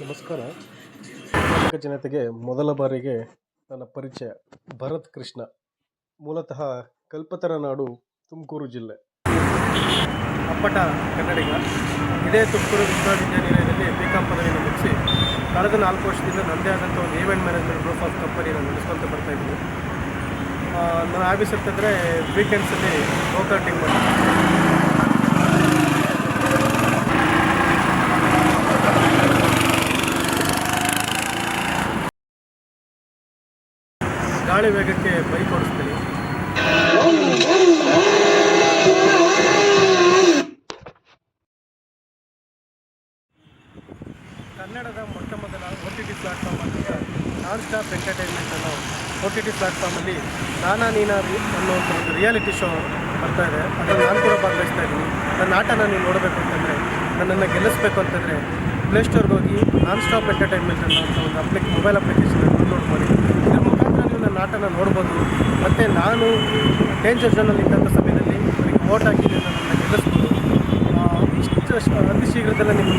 ನಮಸ್ಕಾರ. ಜನತೆಗೆ ಮೊದಲ ಬಾರಿಗೆ ನನ್ನ ಪರಿಚಯ ಭರತ್ ಕೃಷ್ಣ, ಮೂಲತಃ ಕಲ್ಪತರ ನಾಡು, ತುಮಕೂರು ಜಿಲ್ಲೆ. ಅಪ್ಪಟ ಕನ್ನಡಿಗ. ಇದೇ ತುಮಕೂರು ವಿಶ್ವವಿದ್ಯಾನಿಲಯ ಕಳೆದ ನಾಲ್ಕು ವರ್ಷದಿಂದ ನನ್ನದೇ ಆದಂಥ ಒಂದು ಈವೆಂಟ್ ಮ್ಯಾನೇಜ್ಮೆಂಟ್ ಗ್ರೂಪ್ ಆಫ್ ಕಂಪನಿನ ನಡೆಸ್ಕೊಂತ ಬರ್ತಾ ಇದ್ದೀನಿ. ನಾನು ಆಫೀಸ್ ಅಂತಂದರೆ ವೀಕೆಂಡ್ಸಲ್ಲಿ ಗೋಕಾರ್ಟಿಂಗ್ ಮಾಡ್ತೀನಿ ಗಾಳಿ ವೇಗಕ್ಕೆ ಬೈಕ್ ಓಡಿಸ್ತೀನಿ ಕನ್ನಡದ ಮೊಟ್ಟ ಮೊದಲ ಒ ಟಿ ಟಿ ಪ್ಲಾಟ್ಫಾರ್ಮ್ ಅಂತ ನಾನ್ ಸ್ಟಾಪ್ ಎಂಟರ್ಟೈನ್ಮೆಂಟ್ ಅನ್ನೋ ಒ ಟಿ ಟಿ ಪ್ಲಾಟ್ಫಾರ್ಮಲ್ಲಿ ನಾನಾ ನೀನಾ ಅನ್ನೋ ಒಂದು ರಿಯಾಲಿಟಿ ಶೋ ಬರ್ತಾ ಇದೆ. ಅದನ್ನು ನಾನು ಕೂಡ ಭಾಗವಹಿಸ್ತಾ ಇದ್ದೀನಿ. ನನ್ನ ಆಟನ ನೀವು ನೋಡಬೇಕು ಅಂತಂದರೆ, ನನ್ನನ್ನು ಗೆಲ್ಲಿಸ್ಬೇಕು ಅಂತಂದರೆ ಪ್ಲೇಸ್ಟೋರ್ಗೆ ಹೋಗಿ ನಾನ್ ಸ್ಟಾಪ್ ಎಂಟರ್ಟೈನ್ಮೆಂಟ್ ಅನ್ನೋ ಒಂದು ಅಪ್ಲಿಕ್ ಮೊಬೈಲ್ ಅಪ್ಲಿಕೇಶನ್ ಡೌನ್ಲೋಡ್ ಮಾಡಿ, ಇದ್ರ ಮುಖಾಂತರ ನೀವು ನನ್ನ ಆಟನ ನೋಡ್ಬೋದು. ಮತ್ತು ನಾನು ಡೇಂಜರ್ ಝೋನಲ್ಲಿ ಇದ್ದಂಥ ಸಮಯದಲ್ಲಿ ಅವರಿಗೆ ವೋಟ್ ಹಾಕಿ ನನ್ನನ್ನು ಗೆಲ್ಲಿಸ್ಬೋದು. ಇಷ್ಟು ಅತಿ ಶೀಘ್ರದಲ್ಲೇ ನಿಮ್ಮನ್ನು